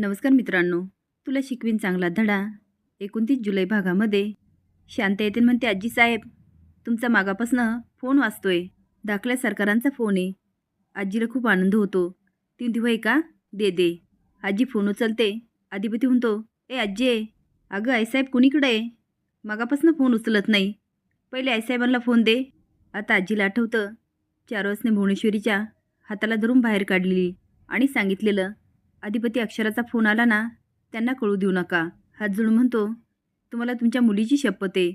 नमस्कार मित्रांनो तुला शिकवीन चांगला धडा. एकोणतीस जुलै भागामध्ये शांत येते म्हणते आजी साहेब. तुमचा मागापासनं फोन वाचतोय दाखल्या सरकारांचा फोन आहे. आजीला खूप आनंद होतो. ती म्हणते का? दे दे. आजी फोन उचलते. अधिपती म्हणतो ए आजी आहे अगं आईसाहेब कुणीकडे आहे? मागापासनं फोन उचलत नाही. पहिले आईसाहेबांना फोन दे. आता आजीला आठवतं. चार वाजने भुवनेश्वरीच्या हाताला धरून बाहेर काढलेली आणि सांगितलेलं अधिपती अक्षराचा फोन आला ना त्यांना कळू देऊ नका. हात जुळून म्हणतो तुम्हाला तुमच्या मुलीची शपथ आहे.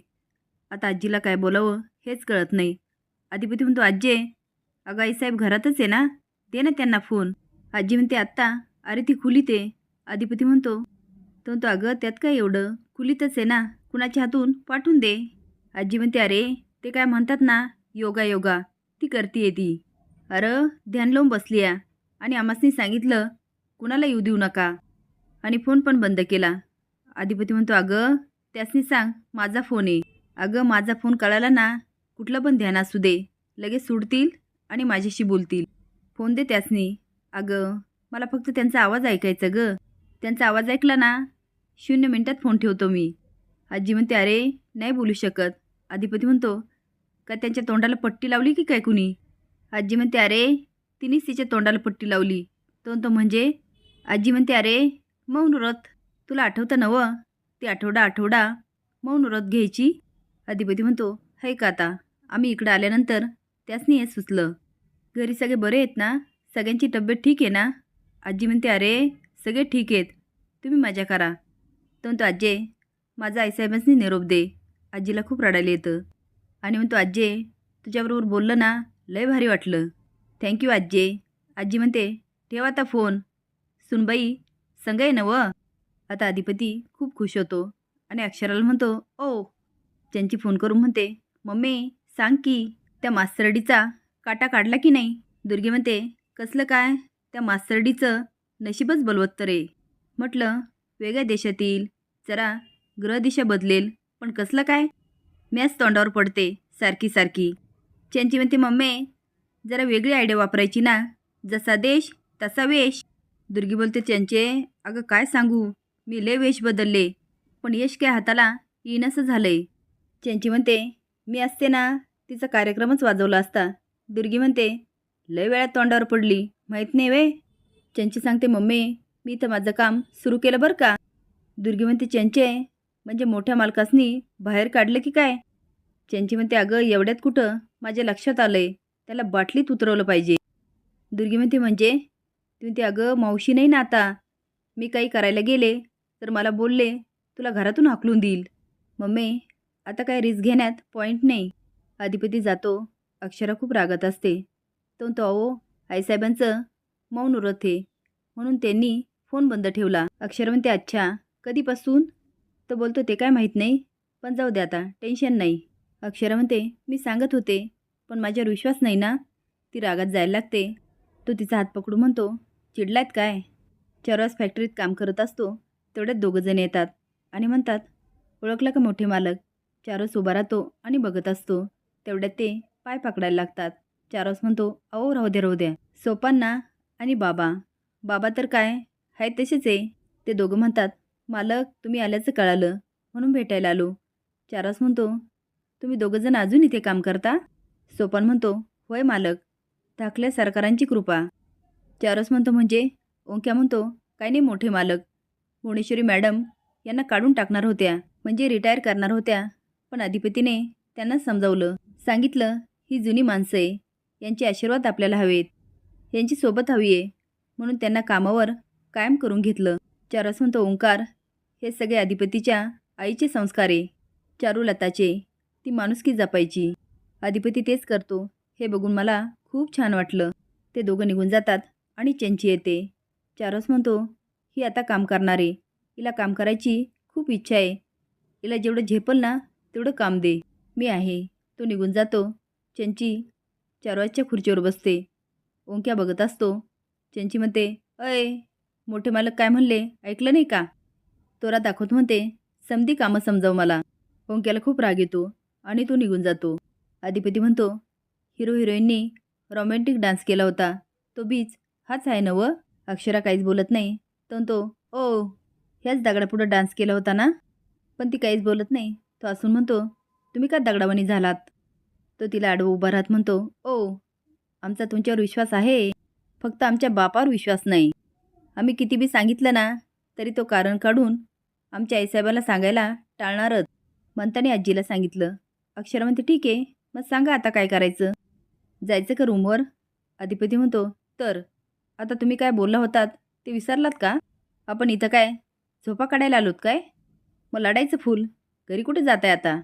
आता आजीला काय बोलावं हेच कळत नाही. अधिपती म्हणतो आजी अगं आईसाहेब घरातच आहे ना? दे ना त्यांना फोन. आजी म्हणते आत्ता? अरे ती खुलीत आहे. अधिपती म्हणतो तो म्हणतो अगं त्यात काय एवढं? खुलीतच आहे ना? कुणाच्या हातून? पाठवून दे. आजी म्हणते अरे ते काय म्हणतात ना? योगा योगा. ती करतीये ती. अरे ध्यान लावून बसली आणि आमासनी सांगितलं कुणाला येऊ देऊ नका? आणि फोन पण बंद केला. अधिपती म्हणतो अगं त्यासनी सांग माझा फोन आहे. अगं माझा फोन कळाला ना कुठलं पण ध्यान असू दे. लगेच सुटतील आणि माझ्याशी बोलतील. फोन दे त्यासनी. अगं मला फक्त त्यांचा आवाज ऐकायचा ग. त्यांचा आवाज ऐकला ना शून्य मिनटात फोन ठेवतो मी. आजी म्हणते अरे नाही बोलू शकत. अधिपती म्हणतो का त्यांच्या तोंडाला पट्टी लावली की काय कुणी? आजी म्हणते अरे तिनेच तिच्या तोंडाला पट्टी लावली. तो तो म्हणजे? आजी म्हणते अरे मौन व्रत. तुला आठवतं नवं? ते आठवडा आठवडा. मौन व्रत घ्यायची? अधिपती म्हणतो है का आता? आम्ही इकडं आल्यानंतर त्यासनी हे सुचलं. घरी सगळे बरे आहेत ना? सगळ्यांची तब्येत ठीक आहे ना? आजी म्हणते अरे सगळे ठीक आहेत. तुम्ही मजा करा. तो म्हणतो आजे माझा आईसाहेबांनी निरोप दे. आजीला खूप रडायला येतं. आणि म्हणतो आजे तुझ्याबरोबर बोललं ना लय भारी वाटलं. थँक्यू आजे. आजी म्हणते ठेवा आता फोन. सुनबाई संग आहे नव. आता अधिपती खूप खुश होतो आणि अक्षराला म्हणतो ओ. त्यांची फोन करून म्हणते मम्मी सांग की त्या मास्तरडीचा काटा काढला की नाही? दुर्गी म्हणते कसलं काय? त्या मास्तरडीचं नशीबच बलवत्तर आहे. म्हटलं वेगळ्या देशातील जरा ग्रहदिशा बदलेल. पण कसलं काय? मॅच तोंडावर पडते सारखी सारखी. त्यांची म्हणते मम्मी जरा वेगळी आयडिया वापरायची ना. जसा देश तसा वेश. दुर्गी बोलते त्यांचे अगं काय सांगू? मी लय वेश बदलले. पण यश काय हाताला येणंसं झालंय. त्यांची म्हणते मी असते ना तिचा कार्यक्रमच वाजवला असता. दुर्गी म्हणते लय वेळा तोंडावर पडली. माहीत नाही वे त्यांची सांगते मम्मी मी तर माझं काम सुरू केलं बरं का? दुर्गी म्हणते चंचे म्हणजे मोठ्या मालकासनी बाहेर काढलं की काय? चंची म्हणते अगं एवढ्यात कुठं? माझ्या लक्षात आलंय. त्याला बाटलीत उतरवलं पाहिजे. दुर्गी म्हणते म्हणजे? ती म्हणते अगं मावशी नाही ना आता मी काही करायला गेले तर मला बोलले तुला घरातून हाकलून देईल. मम्मी आता काय रिस्क घेण्यात पॉईंट नाही. अधिपती जातो अक्षरा खूप रागत असते. तो तो अहो आईसाहेबांचं मौन उरत आहे. म्हणून त्यांनी फोन बंद ठेवला. अक्षर म्हणते अच्छा कधीपासून? तो बोलतो ते काय माहीत नाही पण जाऊ दे आता टेन्शन नाही. अक्षरा म्हणते मी सांगत होते पण माझ्यावर विश्वास नाही ना ती रागात जायला लागते. तो तिचा हात पकडू म्हणतो चिडलायत काय? चरस फॅक्टरीत काम करत असतो तेवढ्यात दोघंजण येतात आणि म्हणतात ओळखला का मोठे मालक? चारस उभा राहतो आणि बघत असतो. तेवढ्यात ते पाय पकडायला लागतात. चारस म्हणतो अहो राहू द्या राहू द्या सोपांना आणि बाबा. बाबा तर काय? आहेत तसेच आहे. ते दोघं म्हणतात मालक तुम्ही आल्याचं कळालं म्हणून भेटायला आलो. चारस म्हणतो तुम्ही दोघंजण अजून इथे काम करता? सोपान म्हणतो होय मालक. धाकल्या सरकारांची कृपा. चारस म्हणतो म्हणजे? ओंक्या म्हणतो काय नाही मोठे मालक. भुवनेश्वरी मॅडम यांना काढून टाकणार होत्या म्हणजे रिटायर करणार होत्या. पण अधिपतीने त्यांना समजावलं. सांगितलं ही जुनी माणसं आहे. यांचे आशीर्वाद आपल्याला हवेत. यांची सोबत हवी आहे. म्हणून त्यांना कामावर कायम करून घेतलं. चारस म्हणतो ओंकार हे सगळे अधिपतीच्या आईचे संस्कार आहे. चारुलताचे ती माणुसकी जपायची. अधिपती तेच करतो. हे बघून मला खूप छान वाटलं. ते दोघं निघून जातात. आणि चेंची येते. चारस म्हणतो ही आता काम करणार. आहे हिला काम करायची खूप इच्छा आहे. हिला जेवढं झेपल ना तेवढं काम दे. मी आहे. तो निघून जातो. चंची चारवाजच्या खुर्चीवर बसते. ओंक्या बघत असतो. चंची म्हणते अय मोठे मालक काय म्हणले? ऐकलं नाही का? तोरा दाखवत म्हणते समधी कामं समजाव मला. ओंक्याला खूप राग येतो आणि तो निघून जातो. अधिपती म्हणतो हिरो हिरोईननी रॉमॅन्टिक डान्स केला होता. तो बीच हाच आहे ना अक्षरा काहीच बोलत नाही. तर तो ओ ह्याच दगडापुढं डान्स केला होता ना? पण ती काहीच बोलत नाही. तो असून म्हणतो तुम्ही का दगडावानी झालात? तो तिला आडवं उभा राहत म्हणतो ओ आमचा तुमच्यावर विश्वास आहे. फक्त आमच्या बापावर विश्वास नाही. आम्ही किती बी सांगितलं ना तरी तो कारण काढून आमच्या आईसाहेबाला सांगायला टाळणारच. म्हणताने आजीला सांगितलं. अक्षरा म्हणते ठीक आहे. मग सांगा आता काय करायचं? जायचं का रूमवर अधिपती म्हणतो तर आता तुम्ही काय बोलला होतात ते विसरलात का? आपण इथं काय झोपा काढायला आलोत काय? मग लढायचं फूल. घरी कुठे जात आहे आता?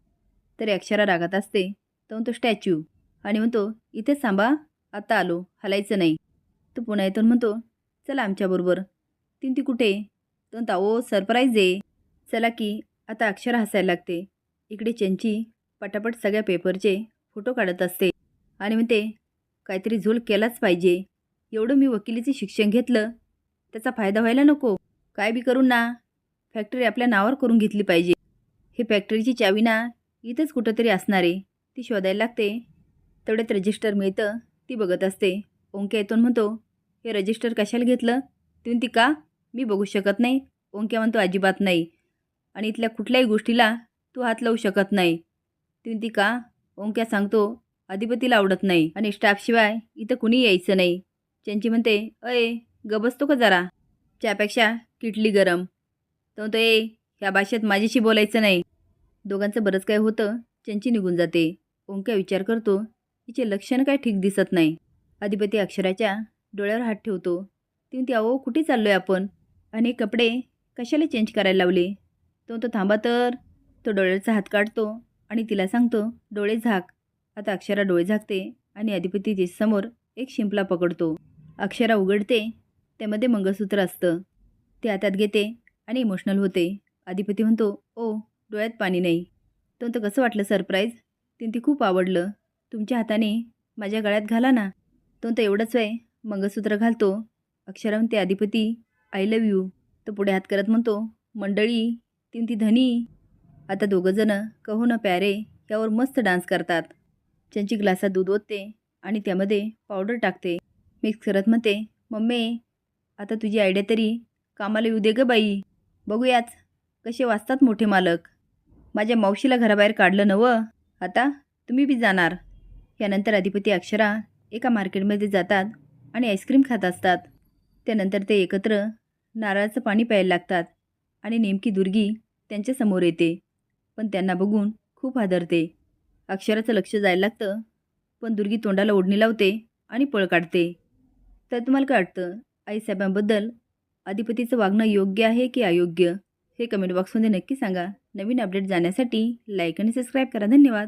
तरी अक्षरा रागात असते. तर म्हणतो स्टॅच्यू. आणि म्हणतो इथेच थांबा. आता आलो. हलायचं नाही. तो पुन्हा येतो म्हणतो चला आमच्याबरोबर तीन ती कुठे? तो म्हणता ओ सरप्राईज आहे. चला की. आता अक्षरा हसायला लागते. इकडे चंची पटापट सगळ्या पेपरचे फोटो काढत असते. आणि म्हणते काहीतरी झोल केलाच पाहिजे. एवढं मी वकिलीचे शिक्षण घेतलं त्याचा फायदा व्हायला नको. काय बी करून ना. फॅक्टरी आपल्या नावावर करून घेतली पाहिजे. हे फॅक्टरीची चावी ना इथंच कुठंतरी असणार आहे. ती शोधायला लागते. तेवढ्यात रजिस्टर मिळतं ती बघत असते. ओंक्या येतो म्हणतो हे रजिस्टर कशाला घेतलं? ती का? मी बघू शकत नाही. ओंक्या म्हणतो अजिबात नाही. आणि इथल्या कुठल्याही गोष्टीला तू हात लावू शकत नाही. ती का? ओंक्या सांगतो अधिपतीला आवडत नाही. आणि स्टाफशिवाय इथं कुणी यायचं नाही. चंची म्हणते अय ग बसतो का जरा? त्यापेक्षा किटली गरम. तो म्हणतो ए ह्या भाषेत माझ्याशी बोलायचं नाही. दोघांचं बरंच काय होतं चंची निघून जाते. ओंक्या विचार करतो हिचे लक्षण काय ठीक दिसत नाही. अधिपती अक्षराच्या डोळ्यावर हात ठेवतो. ती म्हणते अहो कुठे चाललोय आपण? आणि कपडे कशाला चेंज करायला लावले? तो तो थांबा तर. तो डोळ्याचा हात काढतो आणि तिला सांगतो डोळे झाक. आता अक्षरा डोळे झाकते आणि अधिपती तिच्यासमोर एक शिंपला पकडतो. अक्षरा उघडते त्यामध्ये मंगळसूत्र असतं. ते हातात घेते आणि इमोशनल होते. अधिपती म्हणतो ओ डोळ्यात पाणी नाही. तो कसं वाटलं सरप्राईज तिने ती खूप आवडलं. तुमच्या हाताने माझ्या गळ्यात घाला ना. तो तर एवढंच आहे मंगळसूत्र घालतो. अक्षरा म्हणते अधिपती आय लव यू तो पुढे हात करत म्हणतो मंडळी ती धनी आता दोघंजणं कहो ना प्यारे यावर मस्त डान्स करतात. त्यांची ग्लासात दूध ओतते आणि त्यामध्ये पावडर टाकते. मिक्स करत म्हणते मम्मी आता तुझी आयडिया तरी कामाला येऊ दे ग बाई. बघूयाच कसे वाचतात मोठे मालक. माझ्या मावशीला घराबाहेर काढलं नवं आता तुम्ही बी जाणार. यानंतर अधिपती अक्षरा एका मार्केटमध्ये जातात आणि आईस्क्रीम खात असतात. त्यानंतर ते एकत्र नारळाचं पाणी प्यायला लागतात आणि नेमकी दुर्गी त्यांच्यासमोर येते. पण त्यांना बघून खूप हादरते. अक्षराचं लक्ष जायला लागतं पण दुर्गी तोंडाला ओढणी लावते आणि पळ काढते. तर तुम्हाला काय वाटतं? आईसाहेबांबद्दल अधिपतीचं वागणं योग्य आहे की अयोग्य? हे कमेंट बॉक्समध्ये नक्की सांगा. नवीन अपडेट जाण्यासाठी लाईक आणि सबस्क्राईब करा. धन्यवाद.